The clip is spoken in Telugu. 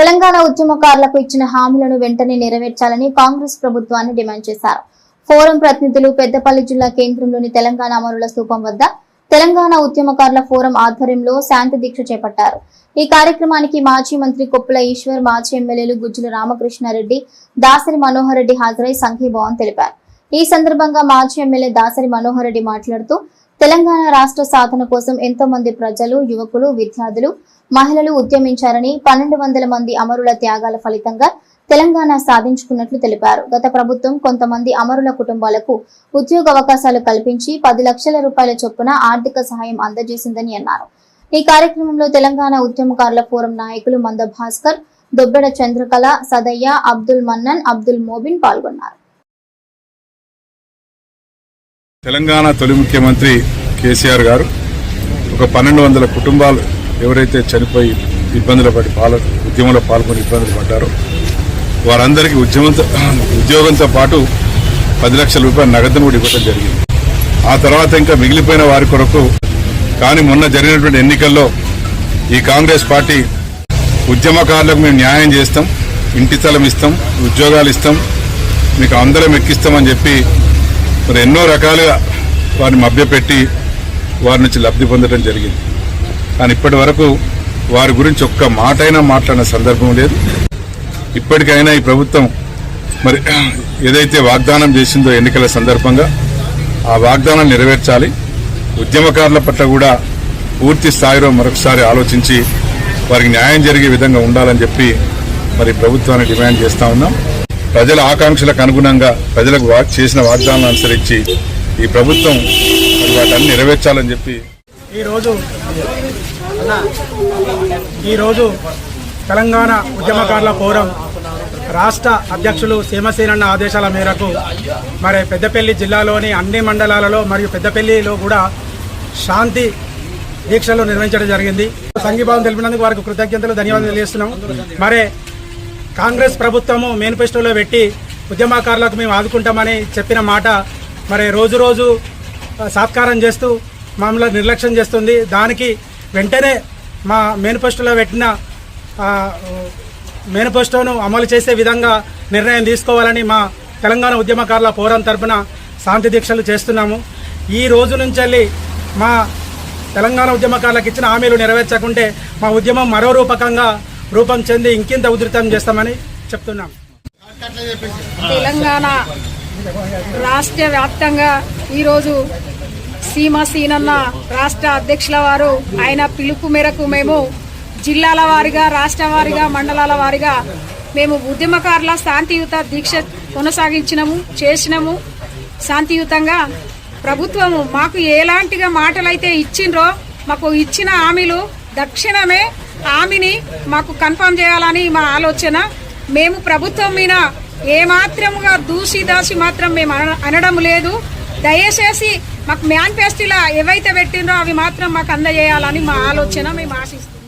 తెలంగాణ ఉద్యమకారులకు ఇచ్చిన హామీలను వెంటనే నెరవేర్చాలని కాంగ్రెస్ ప్రభుత్వాన్ని డిమాండ్ చేశారు. ఫోరం ప్రతినిధులు పెద్దపల్లి జిల్లా కేంద్రంలోని తెలంగాణ అమరుల స్థూపం వద్ద తెలంగాణ ఉద్యమకారుల ఫోరం ఆధ్వర్యంలో శాంతి దీక్ష చేపట్టారు. ఈ కార్యక్రమానికి మాజీ మంత్రి కొప్పుల ఈశ్వర్ మాజీ ఎమ్మెల్యేలు గుజ్జుల రామకృష్ణారెడ్డి దాసరి మనోహర్ రెడ్డి హాజరై సంఘీభావం తెలిపారు. ఈ సందర్భంగా మాజీ ఎమ్మెల్యే దాసరి మనోహర్ రెడ్డి మాట్లాడుతూ తెలంగాణ రాష్ట్ర సాధన కోసం ఎంతో మంది ప్రజలు యువకులు విద్యార్థులు మహిళలు ఉద్యమించారని పన్నెండు వందల మంది అమరుల త్యాగాల ఫలితంగా తెలంగాణ సాధించుకున్నట్లు తెలిపారు. గత ప్రభుత్వం కొంతమంది అమరుల కుటుంబాలకు ఉద్యోగ అవకాశాలు కల్పించి పది లక్షల రూపాయల చొప్పున ఆర్థిక సహాయం అందజేసిందని అన్నారు. ఈ కార్యక్రమంలో తెలంగాణ ఉద్యమకారుల ఫోరం నాయకులు మంద భాస్కర్ దొబ్బెడ చంద్రకళ సదయ్య అబ్దుల్ మన్నన్ అబ్దుల్ మోబిన్ పాల్గొన్నారు. తెలంగాణ తొలి ముఖ్యమంత్రి కేసీఆర్ గారు ఒక పన్నెండు వందల కుటుంబాలు ఎవరైతే చనిపోయి ఇబ్బందులు పడి పాల ఉద్యమంలో పాల్గొని ఇబ్బందులు పడ్డారో వారందరికీ ఉద్యమంతో ఉద్యోగంతో పాటు పది లక్షల రూపాయల నగదును కూడా ఇవ్వడం జరిగింది. ఆ తర్వాత ఇంకా మిగిలిపోయిన వారి కొరకు కానీ మొన్న జరిగినటువంటి ఎన్నికల్లో ఈ కాంగ్రెస్ పార్టీ ఉద్యమకారులకు మేము న్యాయం చేస్తాం ఇంటి స్థలం ఇస్తాం ఉద్యోగాలు ఇస్తాం మీకు అందరం ఎక్కిస్తామని చెప్పి మరి ఎన్నో రకాలుగా వారిని మభ్యపెట్టి వారి నుంచి లబ్ధి పొందడం జరిగింది. కానీ ఇప్పటి వరకు వారి గురించి ఒక్క మాటైనా మాట్లాడిన సందర్భం లేదు. ఇప్పటికైనా ఈ ప్రభుత్వం మరి ఏదైతే వాగ్దానం చేసిందో ఎన్నికల సందర్భంగా ఆ వాగ్దానం నెరవేర్చాలి. ఉద్యమకారుల పట్ల కూడా పూర్తి స్థాయిలో మరొకసారి ఆలోచించి వారికి న్యాయం జరిగే విధంగా ఉండాలని చెప్పి మరి ప్రభుత్వాన్ని డిమాండ్ చేస్తా ఉన్నాం. ప్రజల ఆకాంక్షలకు అనుగుణంగా ప్రజలకు చేసిన వాగ్దానాలను అనుసరించి ఈ ప్రభుత్వం మరి వాటన్ని నెరవేర్చాలని చెప్పి ఈరోజు ఈరోజు తెలంగాణ ఉద్యమకారుల ఫోరం రాష్ట్ర అధ్యక్షులు సీమసేనన్న ఆదేశాల మేరకు మరి పెద్దపల్లి జిల్లాలోని అన్ని మండలాలలో మరియు పెద్దపల్లిలో కూడా శాంతి దీక్షలు నిర్వహించడం జరిగింది. సంఘీభావం తెలిపినందుకు వారికి కృతజ్ఞతలు ధన్యవాదాలు తెలియజేస్తున్నాం. మరి కాంగ్రెస్ ప్రభుత్వము మేనిఫెస్టోలో పెట్టి ఉద్యమకారులకు మేము ఆదుకుంటామని చెప్పిన మాట మరి రోజు రోజు సాత్కారం చేస్తూ మమ్మల్ని నిర్లక్ష్యం చేస్తుంది. దానికి వెంటనే మా మేనిఫెస్టోలో పెట్టిన మేనిఫెస్టోను అమలు చేసే విధంగా నిర్ణయం తీసుకోవాలని మా తెలంగాణ ఉద్యమకారుల పోరాటం తరపున శాంతి దీక్షలు చేస్తున్నాము. ఈ రోజు నుంచి మా తెలంగాణ ఉద్యమకారులకు ఇచ్చిన హామీలు నెరవేర్చకుంటే మా ఉద్యమం మరో రూపకంగా రూపం చెంది ఇంకింత ఉధృతం చేస్తామని చెప్తున్నాం. తెలంగాణ రాష్ట్ర వ్యాప్తంగా ఈరోజు సీమ సీనన్న రాష్ట్ర అధ్యక్షుల వారు ఆయన పిలుపు మేరకు మేము జిల్లాల వారిగా రాష్ట్ర వారిగా మండలాల వారిగా మేము ఉద్యమకారుల శాంతియుత దీక్ష కొనసాగించినము చేసినము. శాంతియుతంగా ప్రభుత్వము మాకు ఎలాంటిగా మాటలైతే ఇచ్చిండ్రో మాకు ఇచ్చిన హామీలు దక్షిణమే హామీని మాకు కన్ఫర్మ్ చేయాలని మా ఆలోచన. మేము ప్రభుత్వం మీద ఏమాత్రముగా దూసి దాసి మాత్రం మేము అన- అనడం లేదు. దయచేసి మాకు మేనిఫెస్టోలో ఏవైతే పెట్టిండ్రో అవి మాత్రం మాకు అందజేయాలని మా ఆలోచన. మేము ఆశిస్తున్నాం.